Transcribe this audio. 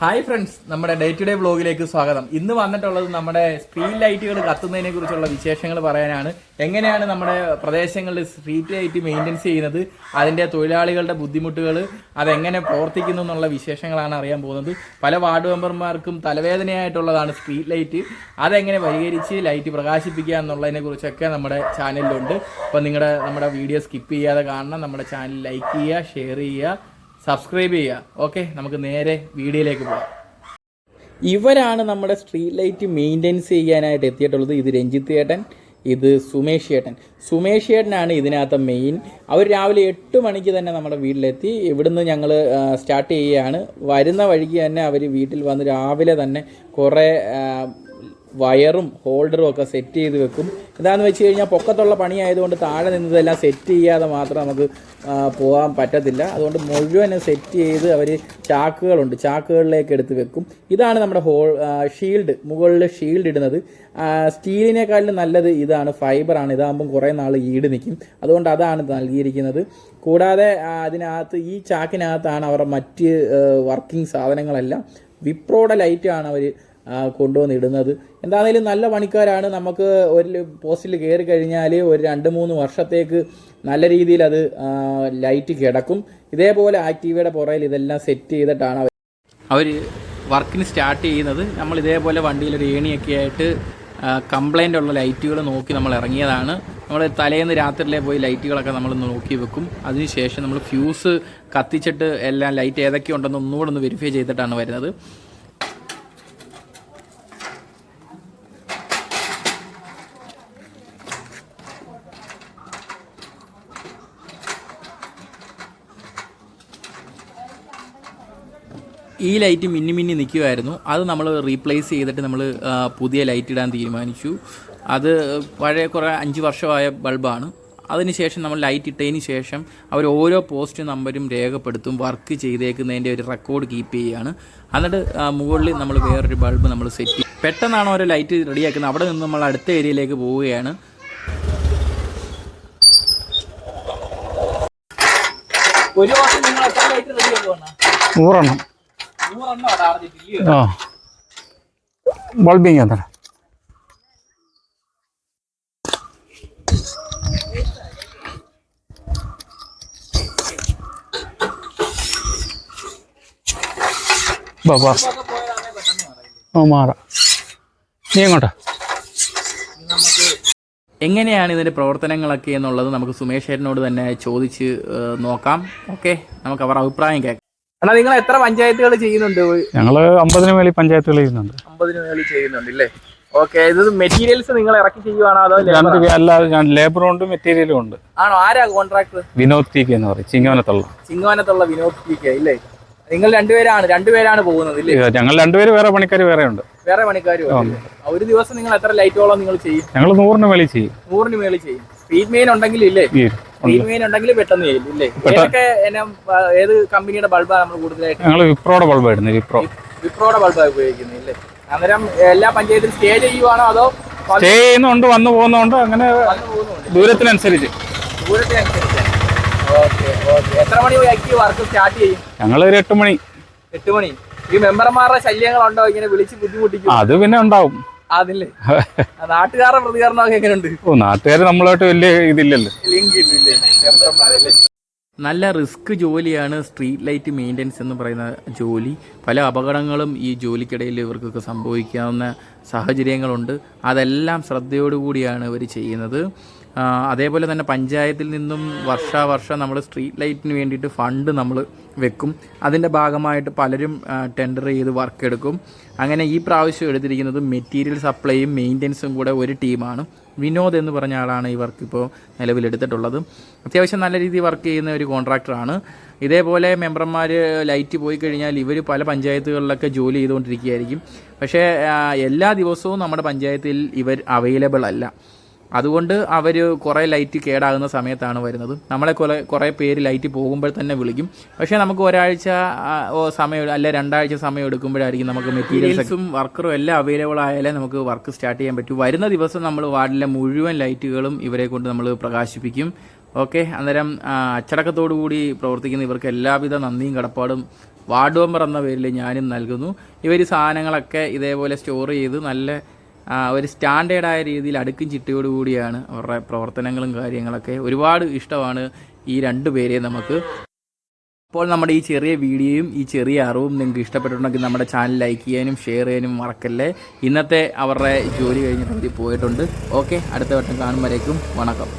Hi friends നമ്മുടെ day to day വ്ലോഗിലേക്ക് സ്വാഗതം. ഇന്ന് വന്നിട്ടുള്ളത് നമ്മുടെ സ്ട്രീറ്റ് ലൈറ്റുകൾ കത്തുന്നതിനെ കുറിച്ചുള്ള വിശേഷങ്ങൾ പറയാനാണ്. എങ്ങനെയാണ് നമ്മുടെ പ്രദേശങ്ങളിൽ സ്ട്രീറ്റ് ലൈറ്റ് മെയിന്റെനൻസ് ചെയ്യുന്നത് അതിന്റെ തൊഴിലാളികളുടെ ബുദ്ധിമുട്ടുകൾ അതെങ്ങനെ പ്രവർത്തിക്കുന്നു എന്നുള്ള വിശേഷങ്ങളാണ് അറിയാൻ പോകുന്നത്. പല വാർഡ് മെമ്പർമാർക്കും തലവേദനയായിട്ടുള്ളതാണ് സ്ട്രീറ്റ് ലൈറ്റ് അതെങ്ങനെ പരിഹരിച്ച് ലൈറ്റ് പ്രകാശിപ്പിക്കുക എന്നുള്ളതിനെ കുറിച്ചൊക്കെ നമ്മുടെ ചാനലിലുണ്ട് അപ്പോൾ നിങ്ങളുടെ നമ്മുടെ വീഡിയോ സ്കിപ്പ് ചെയ്യാതെ കാണണം. നമ്മുടെ ചാനൽ ലൈക്ക് ചെയ്യുക ഷെയർ ചെയ്യുക. സബ്സ്ക്രൈബ് ചെയ്യുക. ഓക്കെ നമുക്ക് നേരെ വീഡിയോയിലേക്ക് പോകാം. ഇവരാണ് നമ്മുടെ സ്ട്രീറ്റ് ലൈറ്റ് മെയിന്റെനൻസ് ചെയ്യാനായിട്ട് എത്തിയിട്ടുള്ളത്. ഇത് രഞ്ജിത്ത് ചേട്ടൻ ഇത് സുമേഷ് ചേട്ടൻ സുമേഷ് ചേട്ടനാണ് ഇതിനകത്ത് മെയിൻ അവർ രാവിലെ എട്ട് മണിക്ക് തന്നെ നമ്മുടെ വീട്ടിലെത്തി. ഇവിടുന്ന് ഞങ്ങൾ സ്റ്റാർട്ട് ചെയ്യുകയാണ്. വരുന്ന വഴിക്ക് തന്നെ അവർ വീട്ടിൽ വന്ന് രാവിലെ തന്നെ കുറേ വയറും ഹോൾഡറും ഒക്കെ സെറ്റ് ചെയ്ത് വെക്കും. എന്താണെന്ന് വെച്ച് കഴിഞ്ഞാൽ പൊക്കത്തുള്ള പണിയായതുകൊണ്ട് താഴെ നിന്നതെല്ലാം സെറ്റ് ചെയ്യാതെ മാത്രം നമുക്ക് പോകാൻ പറ്റത്തില്ല. അതുകൊണ്ട് മുഴുവനും സെറ്റ് ചെയ്ത് അവർ ചാക്കുകളുണ്ട്. ചാക്കുകളിലേക്ക് എടുത്ത് വെക്കും. ഇതാണ് നമ്മുടെ ഹോൾ ഷീൽഡ് മുകളിൽ ഷീൽഡ് ഇടുന്നത്. സ്റ്റീലിനേക്കാളും നല്ലത് ഇതാണ്. ഫൈബറാണ് ഇതാകുമ്പം കുറേ നാൾ ഈട് നിൽക്കും അതുകൊണ്ട് അതാണ് നൽകിയിരിക്കുന്നത്. കൂടാതെ അതിനകത്ത് ഈ ചാക്കിനകത്താണ് അവരുടെ മറ്റ് വർക്കിംഗ് സാധനങ്ങളെല്ലാം. വിപ്രോയുടെ ലൈറ്റാണ് അവർ കൊണ്ടുവന്ന് ഇടുന്നത് എന്താണെങ്കിലും നല്ല പണിക്കാരാണ് നമുക്ക് ഒരു പോസ്റ്റിൽ കയറി കഴിഞ്ഞാൽ ഒരു രണ്ട് മൂന്ന് വർഷത്തേക്ക് നല്ല രീതിയിൽ അത് ലൈറ്റ് കിടക്കും. ഇതേപോലെ ആക്റ്റീവയുടെ പുറയിൽ ഇതെല്ലാം സെറ്റ് ചെയ്തിട്ടാണ് അവർ അവർ വർക്കിന് സ്റ്റാർട്ട് ചെയ്യുന്നത്. നമ്മൾ ഇതേപോലെ വണ്ടിയിൽ ഒരു ഏണിയൊക്കെ ആയിട്ട് കംപ്ലൈന്റ് ഉള്ള ലൈറ്റുകൾ നോക്കി നമ്മൾ ഇറങ്ങിയതാണ്. നമ്മൾ തലേന്ന് രാത്രിയിലെ പോയി ലൈറ്റുകളൊക്കെ നമ്മൾ നോക്കി വെക്കും. അതിനുശേഷം നമ്മൾ ഫ്യൂസ് കത്തിച്ചിട്ട് എല്ലാം ലൈറ്റ് ഏതൊക്കെ ഉണ്ടെന്ന് ഒന്നുകൂടെ ഒന്ന് വെരിഫൈ ചെയ്തിട്ടാണ് വരുന്നത്. ഈ ലൈറ്റ് മിന്നി മിന്നി നിൽക്കുമായിരുന്നു അത് നമ്മൾ റീപ്ലേസ് ചെയ്തിട്ട് നമ്മൾ പുതിയ ലൈറ്റ് ഇടാൻ തീരുമാനിച്ചു. അത് പഴയ കുറേ അഞ്ച് വർഷമായ ബൾബാണ്. അതിനുശേഷം നമ്മൾ ലൈറ്റ് ഇട്ടതിന് ശേഷം അവർ ഓരോ പോസ്റ്റ് നമ്പരും രേഖപ്പെടുത്തും വർക്ക് ചെയ്തേക്കുന്നതിന്റെ ഒരു റെക്കോർഡ് കീപ്പ് ചെയ്യുകയാണ് എന്നിട്ട് മുകളിൽ നമ്മൾ വേറൊരു ബൾബ് നമ്മൾ സെറ്റ് ചെയ്യും പെട്ടെന്നാണ് ഓരോ ലൈറ്റ് റെഡിയാക്കുന്നത് അവിടെ നിന്ന് നമ്മൾ അടുത്ത ഏരിയയിലേക്ക് പോവുകയാണ്. ഒരു വർഷം നിങ്ങൾ എത്ര ലൈറ്റ് റെഡിയാക്കുവാണ് നൂറെണ്ണം. ആ. ബൾബിങ് മാറാം. നീ എങ്ങോട്ടാ? എങ്ങനെയാണ് ഇതിന്റെ പ്രവർത്തനങ്ങളൊക്കെ എന്നുള്ളത് നമുക്ക് സുമേഷ് ചേട്ടനോട് തന്നെ ചോദിച്ച് നോക്കാം. ഓക്കെ നമുക്ക് അവർ അഭിപ്രായം കേൾക്കാം. എടാ നിങ്ങൾ എത്ര പഞ്ചായത്തുകൾ ചെയ്യുന്നുണ്ട്? ഞങ്ങൾ അമ്പതിന് മേളിൽ പഞ്ചായത്തുകൾ ചെയ്യുന്നുണ്ട്. അമ്പതിന് മേളിൽ ചെയ്യുന്നുണ്ട് ഇല്ലേ? ഓക്കെ ഇത് മെറ്റീരിയൽസ് നിങ്ങൾ ഇറക്കി ചെയ്യുവാണോ അതോ? പേ- അല്ലാതെ ഞാൻ ലേബറും ഉണ്ട് മെറ്റീരിയലും ഉണ്ട്. ആണോ? ആരാ കോൺട്രാക്ടർ വിനോദ് ടി കെ എന്ന് പറയും ചിങ്ങവനത്തുള്ള. ചിങ്ങവനത്തുള്ള വിനോദ് പി കെ ഇല്ലേ? നിങ്ങൾ രണ്ടുപേരാണ് രണ്ടുപേരാണ് പോകുന്നത് ഇല്ലേ? ഞങ്ങൾ രണ്ടുപേര് വേറെ പണിക്കാർ വേറെ ഉണ്ട്. വേറെ പണിക്കാർ ഒരു ദിവസം നിങ്ങൾ എത്ര ലൈറ്റോളം നിങ്ങൾ ചെയ്യും? ഞങ്ങൾ നൂറിന് മേളിൽ ചെയ്യും. നൂറിന് മേളിൽ ചെയ്യും. സ്പീഡ് മെയിൻ ഉണ്ടെങ്കിൽ ഇല്ലേ ഈ മെയിൻ ഉണ്ടെങ്കിൽ പെട്ടെന്ന് ചെയ്യും ഇല്ലേ? ഏതൊക്കെ ഇനം, ആ, ഏത് കമ്പനിയുടെ ബൾബാണ് നമ്മൾ കൂടുതലായിട്ട്? ഞങ്ങൾ വിപ്രോയുടെ ബൾബ് ഇടുന്നത് വിപ്രോ. വിപ്രോയുടെ ബൾബാണ് ഉപയോഗിക്കുന്നത് ഇല്ലേ? അന്നേരം എല്ലാ പഞ്ചായത്തിലും സ്റ്റേ ചെയ്യുവാണോ അതോ സ്റ്റേ ചെയ്യുന്നുണ്ട് വന്നു പോകുന്നുണ്ട് അങ്ങനെ ദൂരത്തിനനുസരിച്ച്. ദൂരത്തിനനുസരിച്ച്. എത്ര മണി ആക്കി വർക്ക് സ്റ്റാർട്ട് ചെയ്യും? ഞങ്ങൾ ഒരു എട്ട് മണി. എട്ട് മണി. ഈ മെമ്പർമാരുടെ ശല്യങ്ങളുണ്ടോ? ഇങ്ങനെ വിളിച്ച് ബുദ്ധിമുട്ടിക്കും. അത് പിന്നെ ഉണ്ടാവും. അതില്ലേ നാട്ടുകാരുടെ പ്രതികരണമൊക്കെ എങ്ങനെയുണ്ട് ഓ നാട്ടുകാർ നമ്മളായിട്ട് വലിയ ഇതില്ലല്ലോ. ലിങ്ക് ഇല്ലേ മെമ്പർമാരല്ലേ നല്ല റിസ്ക് ജോലിയാണ് സ്ട്രീറ്റ് ലൈറ്റ് മെയിന്റെനൻസ് എന്ന് പറയുന്ന ജോലി. പല അപകടങ്ങളും ഈ ജോലിക്കിടയിൽ ഇവർക്കൊക്കെ സംഭവിക്കാവുന്ന സാഹചര്യങ്ങളുണ്ട്. അതെല്ലാം ശ്രദ്ധയോടുകൂടിയാണ് ഇവർ ചെയ്യുന്നത്. അതേപോലെ തന്നെ പഞ്ചായത്തിൽ നിന്നും വർഷാവർഷം നമ്മൾ സ്ട്രീറ്റ് ലൈറ്റിന് വേണ്ടിയിട്ട് ഫണ്ട് നമ്മൾ വെക്കും. അതിന്റെ ഭാഗമായിട്ട് പലരും ടെൻഡർ ചെയ്ത് വർക്ക് എടുക്കും. അങ്ങനെ ഈ പ്രാവശ്യം എടുത്തിരിക്കുന്നത് മെറ്റീരിയൽ സപ്ലൈയും മെയിന്റനൻസും കൂടെ ഒരു ടീമാണ് വിനോദ് എന്ന് പറഞ്ഞ ആളാണ് ഈ വർക്ക് ഇപ്പോൾ നിലവിലെടുത്തിട്ടുള്ളത്. അത്യാവശ്യം നല്ല രീതിയിൽ വർക്ക് ചെയ്യുന്ന ഒരു കോൺട്രാക്ടറാണ് ഇതേപോലെ മെമ്പർമാർ ലൈറ്റ് പോയി കഴിഞ്ഞാൽ ഇവർ പല പഞ്ചായത്തുകളിലൊക്കെ ജോലി ചെയ്തുകൊണ്ടിരിക്കുകയായിരിക്കും. പക്ഷേ എല്ലാ ദിവസവും നമ്മുടെ പഞ്ചായത്തിൽ ഇവർ അവൈലബിൾ അല്ല. അതുകൊണ്ട് അവർ കുറേ ലൈറ്റ് കേടാകുന്ന സമയത്താണ് വരുന്നത്. നമ്മളെ കുറേ കുറേ പേര് ലൈറ്റ് പോകുമ്പോൾ തന്നെ വിളിക്കും. പക്ഷേ നമുക്ക് ഒരാഴ്ച സമയം അല്ല രണ്ടാഴ്ച സമയം എടുക്കുമ്പോഴായിരിക്കും നമുക്ക് മെറ്റീരിയൽസും വർക്കറും എല്ലാം അവൈലബിൾ ആയാലേ നമുക്ക് വർക്ക് സ്റ്റാർട്ട് ചെയ്യാൻ പറ്റൂ. വരുന്ന ദിവസം നമ്മൾ വാർഡിലെ മുഴുവൻ ലൈറ്റുകളും ഇവരെ കൊണ്ട് നമ്മൾ പ്രകാശിപ്പിക്കും. ഓക്കെ? അന്നേരം അച്ചടക്കത്തോടു കൂടി പ്രവർത്തിക്കുന്ന ഇവർക്ക് എല്ലാവിധ നന്ദിയും കടപ്പാടും. വാർഡ് മെമ്പർ എന്ന പേരിൽ ഞാനും നൽകുന്നു. ഇവർ സാധനങ്ങളൊക്കെ ഇതേപോലെ സ്റ്റോർ ചെയ്ത് നല്ല ഒരു സ്റ്റാൻഡേർഡായ രീതിയിൽ അടുക്കും ചിട്ടയോടുകൂടിയാണ് അവരുടെ പ്രവർത്തനങ്ങളും കാര്യങ്ങളൊക്കെ. ഒരുപാട് ഇഷ്ടമാണ് ഈ രണ്ടു പേരെയും നമുക്ക്. അപ്പോൾ നമ്മുടെ ഈ ചെറിയ വീഡിയോയും ഈ ചെറിയ അറിവും നിങ്ങൾക്ക് ഇഷ്ടപ്പെട്ടിട്ടുണ്ടെങ്കിൽ നമ്മുടെ ചാനൽ ലൈക്ക് ചെയ്യാനും ഷെയർ ചെയ്യാനും മറക്കല്ലേ. ഇന്നത്തെ അവരുടെ ജോലി കഴിഞ്ഞിട്ട് പോയിട്ടുണ്ട്. ഓക്കെ അടുത്ത വട്ടം കാണുമ്പോഴേക്കും വണക്കം.